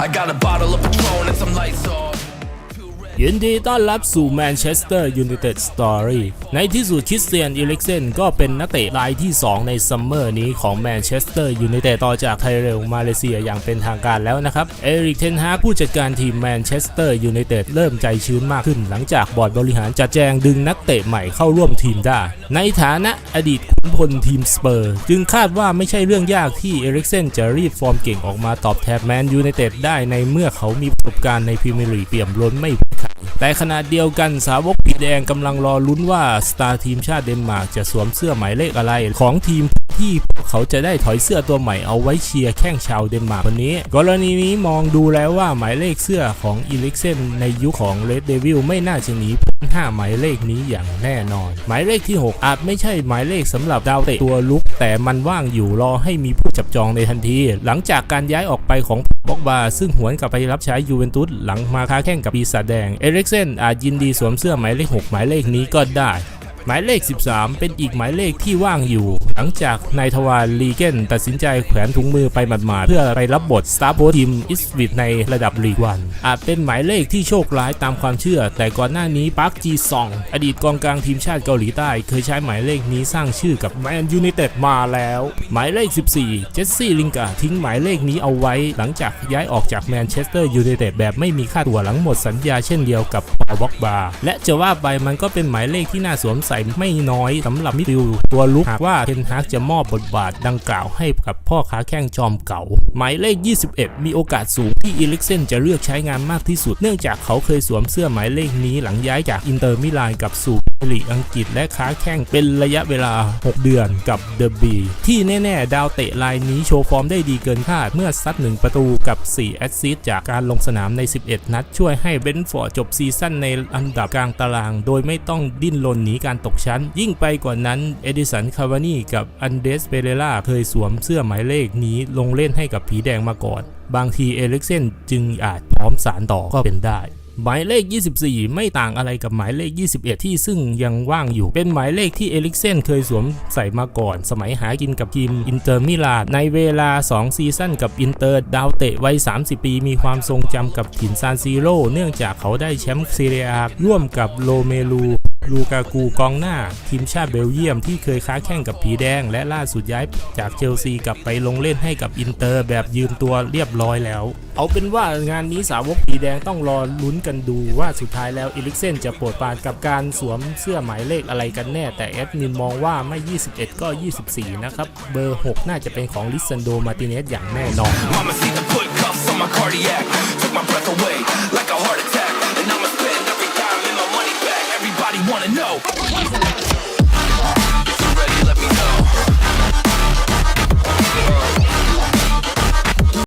I got a bottle of Patron and some lights off. ยินดีต้อนรับสู่แมนเชสเตอร์ยูไนเต็ดสตอรี่ในที่สุดคริสเตียนอิเล็กเซนก็เป็นนักเตะรายที่ 2 ในซัมเมอร์นี้ของแมนเชสเตอร์ยูไนเต็ดต่อจากไทเรลมาเลเซียอย่างเป็นทางการแล้วนะครับ เอริกเทนฮาผู้จัดการทีมแมนเชสเตอร์ยูไนเต็ดเริ่มใจชื้นมากขึ้น หลังจากบอร์ดบริหารจัดแจงดึงนักเตะใหม่เข้าร่วมทีมได้ ในฐานะอดีตขุนพลทีมสเปอร์ จึงคาดว่าไม่ใช่เรื่องยากที่เอริกเซนจะรีดฟอร์มเก่งออกมาตอบแทนแมนยูไนเต็ดได้ในเมื่อเขามีประสบการณ์ในพรีเมียร์ลีกเปี่ยมล้นไม่แต่ขณะเดียวกันสาวกผีแดงกำลังรอลุ้นว่าสตาร์ทีมชาติเดนมาร์กจะสวมเสื้อหมายเลขอะไร ของทีมที่พวกเขาจะได้ถอยเสื้อตัวใหม่เอาไว้เชียร์แข้งชาวเดนมาร์กวันนี้ กรณีนี้มองดูแล้วว่าหมายเลขเสื้อของอีลิกเซนในยุคของเรดเดวิลไม่น่าจะหนีพ้นห้าหมายเลขนี้อย่างแน่นอน หมายเลขที่ 6 อาจไม่ใช่หมายเลขสำหรับดาวเตะตัวลุก แต่มันว่างอยู่รอให้มีผู้จับจองในทันที หลังจากการย้ายออกไปของ บอกบาซึ่งหวนกลับไปรับใช้ยูเวนตุสหลังมาค้าแข่งกับปีศาจแดง เอริกเซนอาจยินดีสวมเสื้อหมายเลข 6 หมายเลขนี้ก็ได้ หมายเลข 13 เป็นอีกหมายเลขที่ว่างอยู่ หลังจากนายทวารลีเกนตัดสินใจแขวนถุงมือไปหมาดๆเพื่อไปรับบทสตาร์โพทีมอิสวิตในระดับลีกวัน อาจเป็นหมายเลขที่โชคร้ายตามความเชื่อ แต่ก่อนหน้านี้ปาร์คจีซอง อดีตกองกลางทีมชาติเกาหลีใต้ เคยใช้หมายเลขนี้สร้างชื่อกับแมนยูไนเต็ดมาแล้ว หมายเลข 14 เจสซี่ลิงกาทิ้งหมายเลขนี้เอาไว้ หลังจากย้ายออกจากแมนเชสเตอร์ยูไนเต็ดแบบไม่มีค่าตัวหลังหมดสัญญาเช่นเดียวกับพอลบ็อกบาและจะว่าไปมันก็เป็นหมายเลขที่น่าสวมใส่ไม่น้อยสำหรับมิดฟิลด์ตัวลุกหากว่าเทนฮากจะมอบบทบาทดังกล่าวให้กับพ่อค้าแข้งจอมเก่า หมายเลข 21 มีโอกาสสูงที่อีลิกเซนจะเลือกใช้งานมากที่สุด เนื่องจากเขาเคยสวมเสื้อหมายเลขนี้หลังย้ายจากอินเตอร์มิลานกับสู่ ลีกอังกฤษและค้าแข้งเป็นระยะเวลา 6 เดือนกับเดอะบีที่แน่ ๆ ดาวเตะรายนี้โชว์ฟอร์มได้ดีเกินคาดเมื่อซัด 1 ประตูกับ 4 แอสซิสต์จากการลงสนามใน 11 นัด ช่วยให้เบนฟอร์ดจบซีซั่นในอันดับกลางตาราง โดยไม่ต้องดิ้นรนหนีการตกชั้น ยิ่งไปกว่านั้นเอดิสันคาวานีกับอันเดสเปเรล่าเคยสวมเสื้อหมายเลขนี้ลงเล่นให้กับผีแดงมาก่อน บางทีเอลิกเซนจึงอาจพร้อมสารต่อก็เป็นได้ หมายเลข 24 ไม่ต่างอะไรกับหมายเลข 21 ที่ซึ่งยังว่างอยู่เป็นหมายเลขที่เอลิกเซนเคยสวมใส่มาก่อน สมัยหากินกับทีมอินเตอร์มิลานในเวลา 2 ซีซั่นกับอินเตอร์ดาวเตะวัย 30 ปีมีความทรงจำกับถิ่นซานซีโร่เนื่องจากเขาได้แชมป์ซีเรียร่วมกับโลเมลู ลูกากูกองหน้า ทีมชาติเบลเยียมที่เคยค้าแข่งกับผีแดง และล่าสุดย้ายจากเชลซีกลับไปลงเล่นให้กับอินเตอร์แบบยืมตัวเรียบร้อยแล้ว เอาเป็นว่างานนี้สาวกผีแดงต้องรอลุ้นกันดูว่าสุดท้ายแล้วอิลิกเซนจะปรดปานกับการสวมเสื้อหมายเลขอะไรกันแน่ แต่แอดมินมองว่าไม่ 21 ก็ 24 นะครับ เบอร์ 6 น่าจะเป็นของลิซันโดมาติเนสอย่างแน่นอน